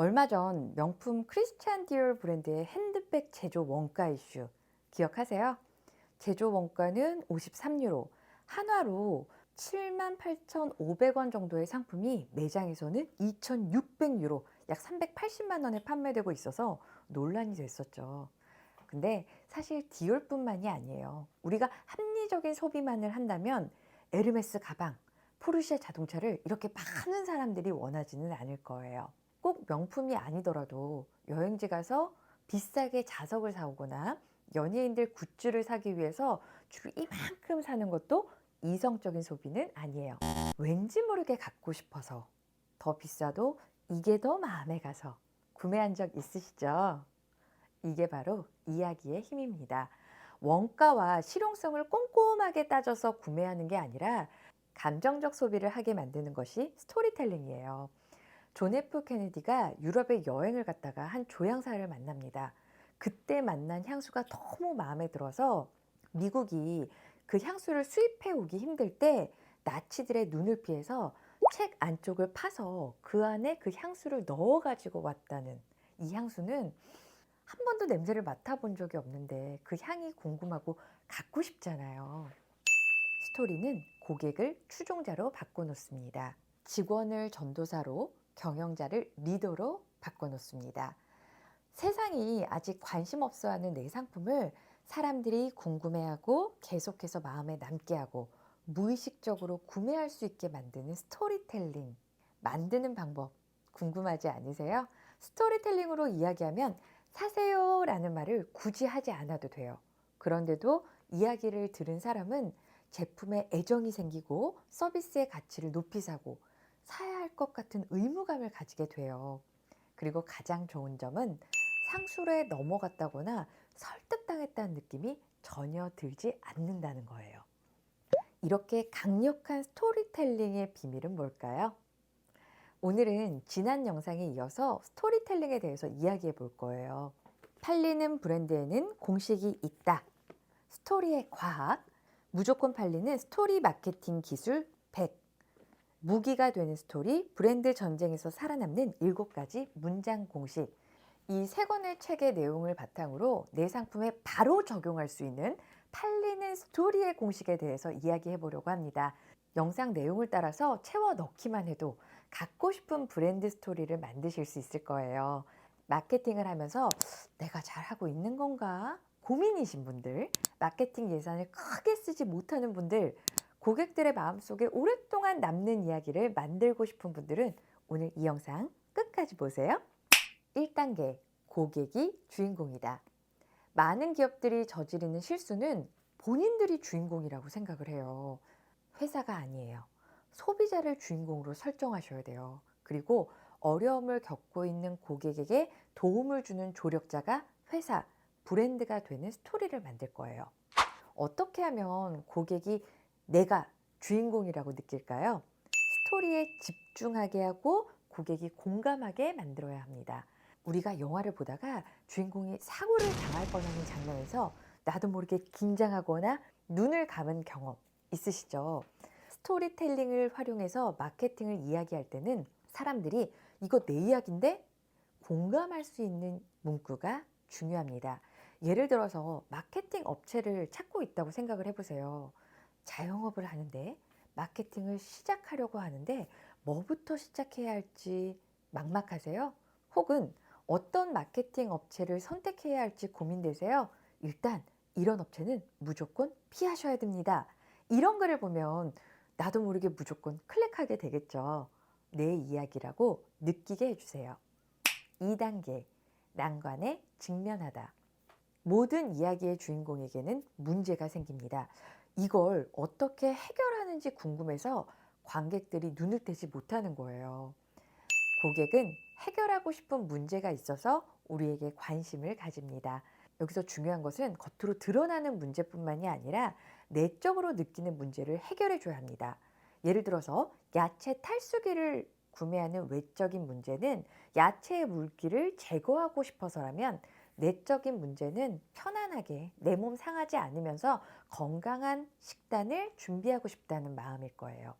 얼마 전 명품 크리스찬 디올 브랜드의 핸드백 제조 원가 이슈 기억하세요? 제조 원가는 53유로, 한화로 78,500원 정도의 상품이 매장에서는 2,600유로, 약 380만 원에 판매되고 있어서 논란이 됐었죠. 근데 사실 디올뿐만이 아니에요. 우리가 합리적인 소비만을 한다면 에르메스 가방, 포르쉐 자동차를 이렇게 많은 사람들이 원하지는 않을 거예요. 꼭 명품이 아니더라도 여행지 가서 비싸게 자석을 사오거나 연예인들 굿즈를 사기 위해서 줄 이만큼 사는 것도 이성적인 소비는 아니에요. 왠지 모르게 갖고 싶어서 더 비싸도 이게 더 마음에 가서 구매한 적 있으시죠? 이게 바로 이야기의 힘입니다. 원가와 실용성을 꼼꼼하게 따져서 구매하는 게 아니라 감정적 소비를 하게 만드는 것이 스토리텔링이에요. 존 F 케네디가 유럽에 여행을 갔다가 한 조향사를 만납니다. 그때 만난 향수가 너무 마음에 들어서 미국이 그 향수를 수입해 오기 힘들 때 나치들의 눈을 피해서 책 안쪽을 파서 그 안에 그 향수를 넣어 가지고 왔다는 이 향수는 한 번도 냄새를 맡아본 적이 없는데 그 향이 궁금하고 갖고 싶잖아요. 스토리는 고객을 추종자로 바꿔놓습니다. 직원을 전도사로, 경영자를 리더로 바꿔놓습니다. 세상이 아직 관심 없어 하는 내 상품을 사람들이 궁금해하고 계속해서 마음에 남게 하고 무의식적으로 구매할 수 있게 만드는 스토리텔링. 만드는 방법 궁금하지 않으세요? 스토리텔링으로 이야기하면 사세요 라는 말을 굳이 하지 않아도 돼요. 그런데도 이야기를 들은 사람은 제품에 애정이 생기고 서비스의 가치를 높이 사고 사야 할 것 같은 의무감을 가지게 돼요. 그리고 가장 좋은 점은 상술에 넘어갔다거나 설득당했다는 느낌이 전혀 들지 않는다는 거예요. 이렇게 강력한 스토리텔링의 비밀은 뭘까요? 오늘은 지난 영상에 이어서 스토리텔링에 대해서 이야기해 볼 거예요. 팔리는 브랜드에는 공식이 있다. 스토리의 과학, 무조건 팔리는 스토리 마케팅 기술 100. 무기가 되는 스토리, 브랜드 전쟁에서 살아남는 7가지 문장 공식. 이 세 권의 책의 내용을 바탕으로 내 상품에 바로 적용할 수 있는 팔리는 스토리의 공식에 대해서 이야기해 보려고 합니다. 영상 내용을 따라서 채워 넣기만 해도 갖고 싶은 브랜드 스토리를 만드실 수 있을 거예요. 마케팅을 하면서 내가 잘하고 있는 건가? 고민이신 분들, 마케팅 예산을 크게 쓰지 못하는 분들, 고객들의 마음속에 오랫동안 남는 이야기를 만들고 싶은 분들은 오늘 이 영상 끝까지 보세요. 1단계, 고객이 주인공이다. 많은 기업들이 저지르는 실수는 본인들이 주인공이라고 생각을 해요. 회사가 아니에요. 소비자를 주인공으로 설정하셔야 돼요. 그리고 어려움을 겪고 있는 고객에게 도움을 주는 조력자가 회사, 브랜드가 되는 스토리를 만들 거예요. 어떻게 하면 고객이 내가 주인공이라고 느낄까요? 스토리에 집중하게 하고 고객이 공감하게 만들어야 합니다. 우리가 영화를 보다가 주인공이 사고를 당할 뻔하는 장면에서 나도 모르게 긴장하거나 눈을 감은 경험 있으시죠? 스토리텔링을 활용해서 마케팅을 이야기할 때는 사람들이 이거 내 이야기인데 공감할 수 있는 문구가 중요합니다. 예를 들어서 마케팅 업체를 찾고 있다고 생각을 해보세요. 자영업을 하는데 마케팅을 시작하려고 하는데 뭐부터 시작해야 할지 막막하세요? 혹은 어떤 마케팅 업체를 선택해야 할지 고민되세요? 일단 이런 업체는 무조건 피하셔야 됩니다. 이런 글을 보면 나도 모르게 무조건 클릭하게 되겠죠. 내 이야기라고 느끼게 해주세요. 2단계, 난관에 직면하다. 모든 이야기의 주인공에게는 문제가 생깁니다. 이걸 어떻게 해결하는지 궁금해서 관객들이 눈을 떼지 못하는 거예요. 고객은 해결하고 싶은 문제가 있어서 우리에게 관심을 가집니다. 여기서 중요한 것은 겉으로 드러나는 문제뿐만이 아니라 내적으로 느끼는 문제를 해결해 줘야 합니다. 예를 들어서 야채 탈수기를 구매하는 외적인 문제는 야채의 물기를 제거하고 싶어서라면 내적인 문제는 편안하게 내 몸 상하지 않으면서 건강한 식단을 준비하고 싶다는 마음일 거예요.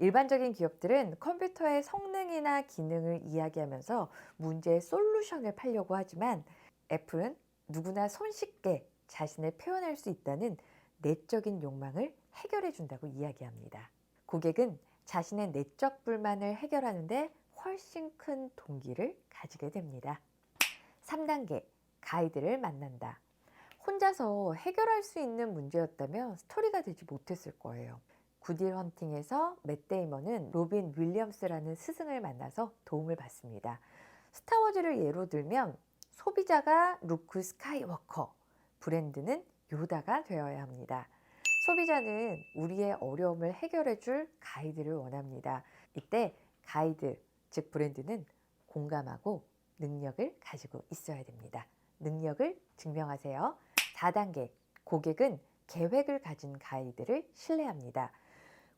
일반적인 기업들은 컴퓨터의 성능이나 기능을 이야기하면서 문제의 솔루션을 팔려고 하지만 애플은 누구나 손쉽게 자신을 표현할 수 있다는 내적인 욕망을 해결해 준다고 이야기합니다. 고객은 자신의 내적 불만을 해결하는데 훨씬 큰 동기를 가지게 됩니다. 3단계 가이드를 만난다. 혼자서 해결할 수 있는 문제였다면 스토리가 되지 못했을 거예요. 구딜 헌팅에서 맷 데이먼은 로빈 윌리엄스라는 스승을 만나서 도움을 받습니다. 스타워즈를 예로 들면 소비자가 루크 스카이워커, 브랜드는 요다가 되어야 합니다. 소비자는 우리의 어려움을 해결해 줄 가이드를 원합니다. 이때 가이드, 즉 브랜드는 공감하고 능력을 가지고 있어야 됩니다. 능력을 증명하세요. 4단계 고객은 계획을 가진 가이드를 신뢰합니다.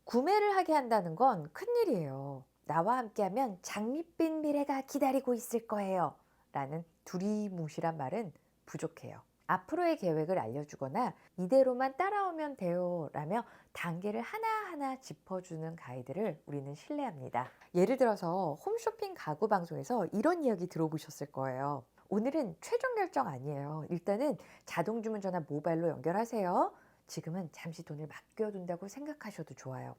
구매를 하게 한다는 건 큰일이에요. 나와 함께하면 장밋빛 미래가 기다리고 있을 거예요. 라는 두리뭉실한 말은 부족해요. 앞으로의 계획을 알려주거나 이대로만 따라오면 돼요 라며 단계를 하나하나 짚어주는 가이드를 우리는 신뢰합니다. 예를 들어서 홈쇼핑 가구 방송에서 이런 이야기 들어보셨을 거예요. 오늘은 최종 결정 아니에요. 일단은 자동 주문 전화 모바일로 연결하세요. 지금은 잠시 돈을 맡겨둔다고 생각하셔도 좋아요.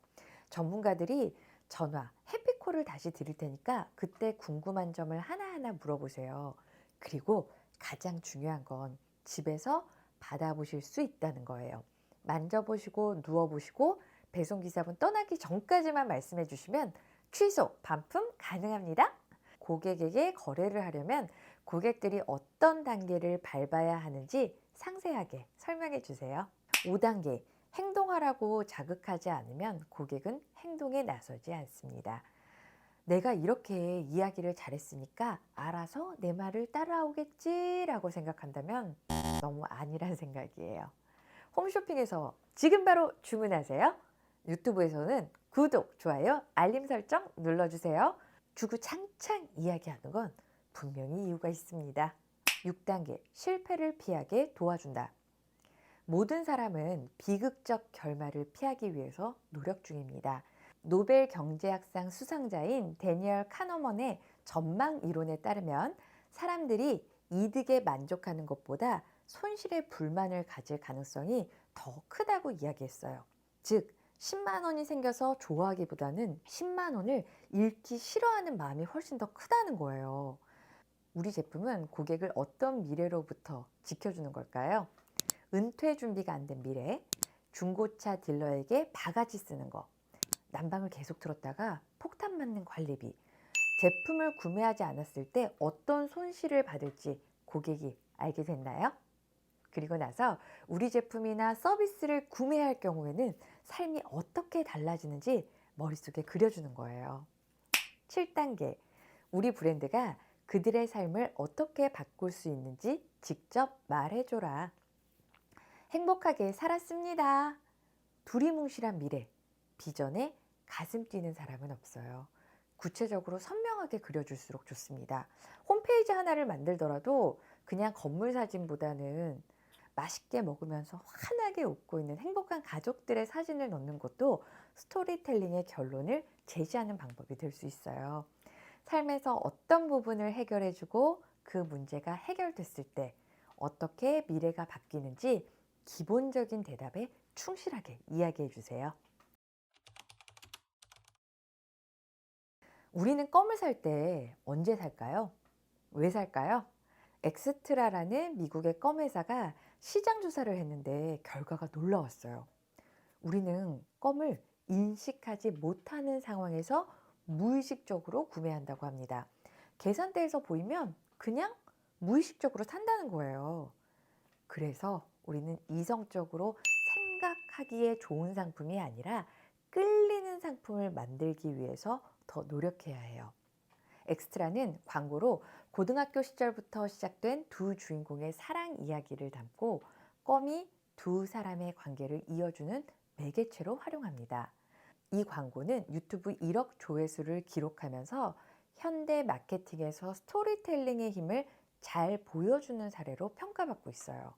전문가들이 전화, 해피콜을 다시 드릴 테니까 그때 궁금한 점을 하나하나 물어보세요. 그리고 가장 중요한 건 집에서 받아보실 수 있다는 거예요. 만져보시고 누워보시고 배송기사분 떠나기 전까지만 말씀해 주시면 취소, 반품 가능합니다. 고객에게 거래를 하려면 고객들이 어떤 단계를 밟아야 하는지 상세하게 설명해 주세요. 5단계 행동하라고 자극하지 않으면 고객은 행동에 나서지 않습니다. 내가 이렇게 이야기를 잘했으니까 알아서 내 말을 따라오겠지라고 생각한다면 너무 아니란 생각이에요. 홈쇼핑에서 지금 바로 주문하세요. 유튜브에서는 구독, 좋아요, 알림 설정 눌러주세요. 주구장창 이야기하는 건 분명히 이유가 있습니다. 6단계 실패를 피하게 도와준다. 모든 사람은 비극적 결말을 피하기 위해서 노력 중입니다. 노벨 경제학상 수상자인 데니얼 카너먼의 전망 이론에 따르면 사람들이 이득에 만족하는 것보다 손실에 불만을 가질 가능성이 더 크다고 이야기했어요. 즉, 10만 원이 생겨서 좋아하기보다는 10만 원을 잃기 싫어하는 마음이 훨씬 더 크다는 거예요. 우리 제품은 고객을 어떤 미래로부터 지켜주는 걸까요? 은퇴 준비가 안 된 미래, 중고차 딜러에게 바가지 쓰는 거, 난방을 계속 틀었다가 폭탄 맞는 관리비, 제품을 구매하지 않았을 때 어떤 손실을 받을지 고객이 알게 됐나요? 그리고 나서 우리 제품이나 서비스를 구매할 경우에는 삶이 어떻게 달라지는지 머릿속에 그려주는 거예요. 7단계. 우리 브랜드가 그들의 삶을 어떻게 바꿀 수 있는지 직접 말해줘라. 행복하게 살았습니다. 두리뭉실한 미래, 비전에 가슴 뛰는 사람은 없어요. 구체적으로 선명하게 그려줄수록 좋습니다. 홈페이지 하나를 만들더라도 그냥 건물 사진보다는 맛있게 먹으면서 환하게 웃고 있는 행복한 가족들의 사진을 넣는 것도 스토리텔링의 결론을 제시하는 방법이 될 수 있어요. 삶에서 어떤 부분을 해결해주고 그 문제가 해결됐을 때 어떻게 미래가 바뀌는지 기본적인 대답에 충실하게 이야기해 주세요. 우리는 껌을 살 때 언제 살까요? 왜 살까요? 엑스트라라는 미국의 껌 회사가 시장 조사를 했는데 결과가 놀라웠어요. 우리는 껌을 인식하지 못하는 상황에서 무의식적으로 구매한다고 합니다. 계산대에서 보이면 그냥 무의식적으로 산다는 거예요. 그래서 우리는 이성적으로 생각하기에 좋은 상품이 아니라 끌리는 상품을 만들기 위해서 더 노력해야 해요. 엑스트라는 광고로 고등학교 시절부터 시작된 두 주인공의 사랑 이야기를 담고 껌이 두 사람의 관계를 이어주는 매개체로 활용합니다. 이 광고는 유튜브 1억 조회수를 기록하면서 현대 마케팅에서 스토리텔링의 힘을 잘 보여주는 사례로 평가받고 있어요.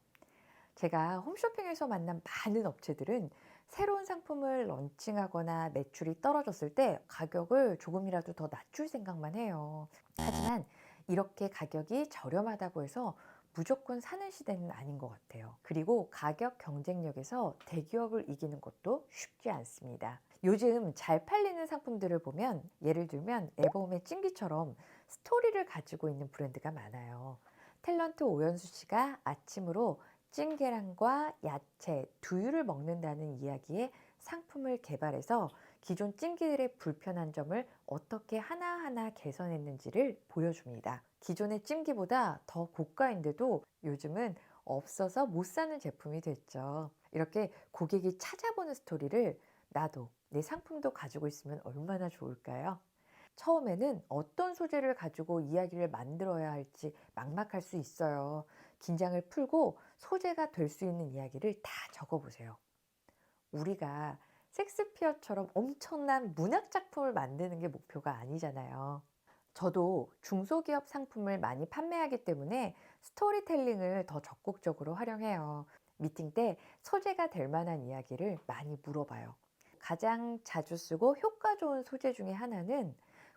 제가 홈쇼핑에서 만난 많은 업체들은 새로운 상품을 런칭하거나 매출이 떨어졌을 때 가격을 조금이라도 더 낮출 생각만 해요. 하지만 이렇게 가격이 저렴하다고 해서 무조건 사는 시대는 아닌 것 같아요. 그리고 가격 경쟁력에서 대기업을 이기는 것도 쉽지 않습니다. 요즘 잘 팔리는 상품들을 보면 예를 들면 에버홈의 찡기처럼 스토리를 가지고 있는 브랜드가 많아요. 탤런트 오연수 씨가 아침으로 찐 계란과 야채, 두유를 먹는다는 이야기에 상품을 개발해서 기존 찐기들의 불편한 점을 어떻게 하나하나 개선했는지를 보여줍니다. 기존의 찜기보다 더 고가인데도 요즘은 없어서 못 사는 제품이 됐죠. 이렇게 고객이 찾아보는 스토리를 나도 내 상품도 가지고 있으면 얼마나 좋을까요? 처음에는 어떤 소재를 가지고 이야기를 만들어야 할지 막막할 수 있어요. 긴장을 풀고 소재가 될 수 있는 이야기를 다 적어보세요. 우리가 섹스피어처럼 엄청난 문학 작품을 만드는 게 목표가 아니잖아요. 저도 중소기업 상품을 많이 판매하기 때문에 스토리텔링을 더 적극적으로 활용해요. 미팅 때 소재가 될 만한 이야기를 많이 물어봐요. 가장 자주 쓰고 효과 좋은 소재 중에 하나는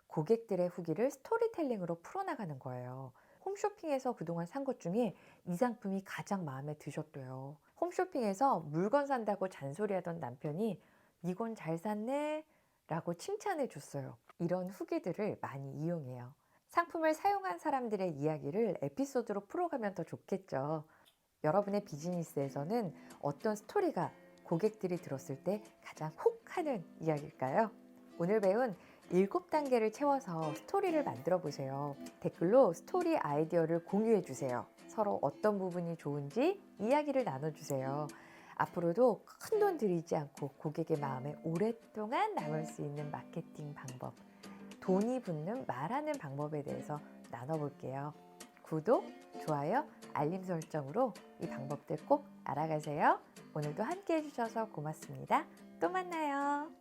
고객들의 후기를 스토리텔링으로 풀어나가는 거예요. 홈쇼핑에서 그동안 산 것 중에 이 상품이 가장 마음에 드셨대요. 홈쇼핑에서 물건 산다고 잔소리하던 남편이 이건 잘 샀네 라고 칭찬해 줬어요. 이런 후기들을 많이 이용해요. 상품을 사용한 사람들의 이야기를 에피소드로 풀어가면 더 좋겠죠. 여러분의 비즈니스에서는 어떤 스토리가 고객들이 들었을 때 가장 혹 하는 이야기일까요? 오늘 배운 일곱 단계를 채워서 스토리를 만들어 보세요. 댓글로 스토리 아이디어를 공유해 주세요. 서로 어떤 부분이 좋은지 이야기를 나눠 주세요. 앞으로도 큰 돈 들이지 않고 고객의 마음에 오랫동안 남을 수 있는 마케팅 방법, 돈이 붙는 말하는 방법에 대해서 나눠볼게요. 구독, 좋아요, 알림 설정으로 이 방법들 꼭 알아가세요. 오늘도 함께 해주셔서 고맙습니다. 또 만나요.